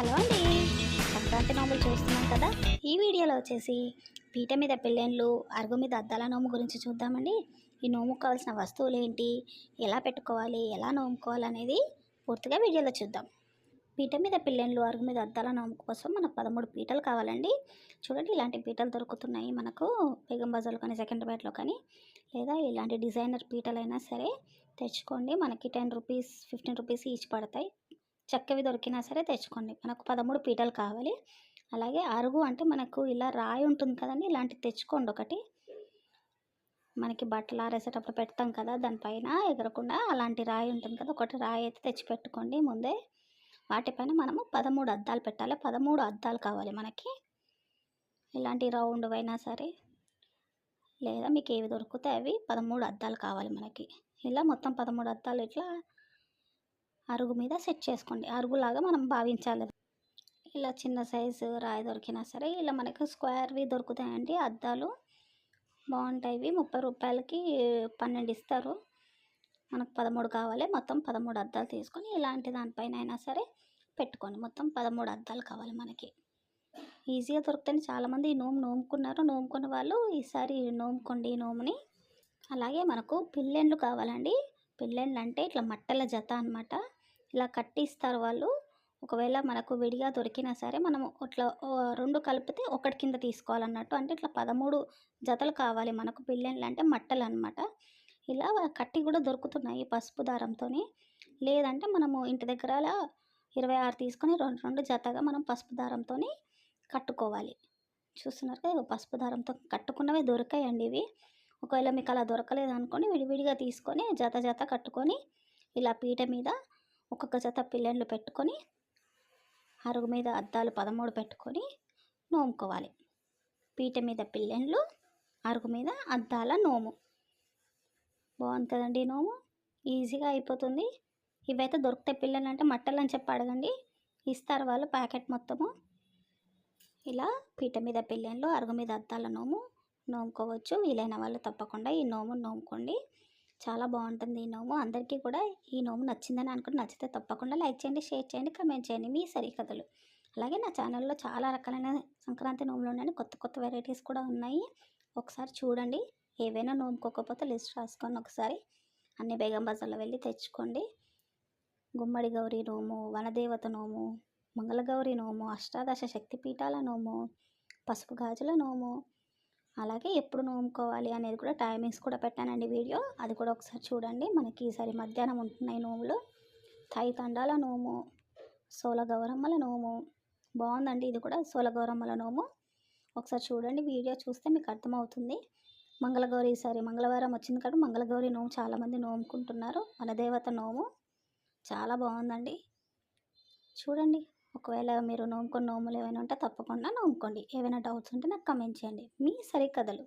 Hello అండి. సంక్రాంతి నోములు చూస్తున్నాం కదా. ఈ వీడియోలో వచ్చేసి పీట మీద పెళ్ళేళ్ళు అరుగు మీద అద్దాల నోము గురించి చూద్దామండి. ఈ నోముకు కావాల్సిన వస్తువులు ఏంటి? ఎలా పెట్టుకోవాలి? ఎలా నోముకోవాలి అనేది పూర్తిగా వీడియోలో చూద్దాం. పీట మీద పిల్లలు అరుగు మీద అద్దాల నోము కోసం మనకు పదమూడు పీటలు కావాలండి. చూడండి ఇలాంటి పీటలు దొరుకుతున్నాయి మనకు బేగం బజార్లో కానీ సెకండ్రాబాద్లో కానీ. లేదా ఇలాంటి డిజైనర్ పీటలైనా సరే తెచ్చుకోండి. మనకి ten rupees fifteen rupees each పడతాయి. చక్కవి దొరికినా సరే తెచ్చుకోండి. మనకు పదమూడు పీటలు కావాలి. అలాగే అరుగు అంటే మనకు ఇలా రాయి ఉంటుంది కదండి ఇలాంటివి తెచ్చుకోండి ఒకటి. మనకి బట్టలు ఆరేసేటప్పుడు పెడతాం కదా దానిపైన ఎగరకుండా అలాంటి రాయి ఉంటుంది కదా ఒకటి రాయి అయితే తెచ్చి పెట్టుకోండి ముందే వాటిపైన మనము పదమూడు అద్దాలు పెట్టాలి. పదమూడు అద్దాలు కావాలి మనకి. ఇలాంటి రౌండ్ అయినా సరే. లేదా మీకు ఏవి దొరుకుతాయి అవి పదమూడు అద్దాలు కావాలి మనకి. ఇలా మొత్తం పదమూడు అద్దాలు ఇట్లా అరుగు మీద సెట్ చేసుకోండి. అరుగులాగా మనం భావించాలి. ఇలా చిన్న సైజు రాయి దొరికినా సరే ఇలా మనకు స్క్వేర్వి దొరుకుతాయండి. అద్దాలు బాగుంటాయి ముప్పై రూపాయలకి పన్నెండు ఇస్తారు. మనకు పదమూడు కావాలి. మొత్తం పదమూడు అద్దాలు తీసుకొని ఇలాంటి దానిపైన అయినా సరే పెట్టుకోండి. మొత్తం పదమూడు అద్దాలు కావాలి మనకి. ఈజీగా దొరుకుతాయి చాలామంది నోము నోముకున్నారు. నోముకున్న వాళ్ళు ఈసారి నోముకోండి నోముని. అలాగే మనకు పిల్లెండ్లు కావాలండి. పిల్లెండ్లు అంటే ఇట్లా మట్టల జత అనమాట ఇలా కట్టిస్తారు వాళ్ళు. ఒకవేళ మనకు విడిగా దొరికినా సరే మనం ఇట్లా రెండు కలిపితే ఒకటి కింద తీసుకోవాలన్నట్టు. అంటే ఇట్లా పదమూడు జతలు కావాలి మనకు పిల్లెండ్లు అంటే మట్టలు అనమాట ఇలా కట్టి కూడా దొరుకుతున్నాయి పసుపు దారంతో లేదంటే మనము ఇంటి దగ్గర అలా ఇరవై ఆరు తీసుకొని రెండు రెండు జతగా మనం పసుపు దారంతో కట్టుకోవాలి. చూస్తున్నారు కదా పసుపు దారంతో కట్టుకున్నవి దొరికాయండి ఇవి. ఒకవేళ మీకు అలా దొరకలేదు అనుకోని విడివిడిగా తీసుకొని జత జత కట్టుకొని ఇలా పీట మీద ఒక్కొక్క జత పిల్లలు పెట్టుకొని అరుగు మీద అద్దాలు పదమూడు పెట్టుకొని నోముకోవాలి. పీట మీద పిల్లెన్లు అరుగు మీద అద్దాల నోము. బాగుంటుందండి నోము. ఈజీగా అయిపోతుంది. ఇవైతే దొరుకుతాయి పిల్లలు అంటే మట్టలు అని చెప్పి అడగండి. ఇస్తారు వాళ్ళు ప్యాకెట్ మొత్తము. ఇలా పీట మీద పిల్లెన్లు అరుగు మీద అద్దాల నోము నోముకోవచ్చు. వీలైన వాళ్ళు తప్పకుండా ఈ నోము నోముకోండి. చాలా బాగుంటుంది ఈ నోము. అందరికీ కూడా ఈ నోము నచ్చిందని అనుకుని నచ్చితే తప్పకుండా లైక్ చేయండి షేర్ చేయండి కమెంట్ చేయండి మీ సరికథలు అలాగే నా ఛానల్లో చాలా రకాలైన సంక్రాంతి నోములు ఉన్నాయని కొత్త కొత్త వెరైటీస్ కూడా ఉన్నాయి. ఒకసారి చూడండి. ఏవైనా నోముకోకపోతే లిస్ట్ రాసుకొని ఒకసారి అన్ని బేగం బజార్లో వెళ్ళి తెచ్చుకోండి. గుమ్మడి గౌరీ నోము వనదేవత నోము మంగళగౌరి నోము అష్టాదశ శక్తిపీఠాల నోము పసుపు గాజుల నోము అలాగే ఎప్పుడు నోముకోవాలి అనేది కూడా టైమింగ్స్ కూడా పెట్టానండి వీడియో. అది కూడా ఒకసారి చూడండి. మనకి ఈసారి మధ్యాహ్నం ఉంటున్నాయి నోములు. తై తండాల నోము సోల గౌరమ్మల నోము. బాగుందండి ఇది కూడా సోల గౌరమ్మల నోము. ఒకసారి చూడండి వీడియో చూస్తే మీకు అర్థమవుతుంది. మంగళగౌరి ఈసారి మంగళవారం వచ్చింది కాబట్టి మంగళగౌరి నోము చాలామంది నోముకుంటున్నారు. మన దేవత నోము. చాలా బాగుందండి. చూడండి. ఒకవేళ మీరు నోముకొని నోములు ఏమైనా ఉంటే తప్పకుండా నోముకోండి. ఏమైనా డౌట్స్ ఉంటే నాకు కమెంట్ చేయండి. మీ సరికథలు.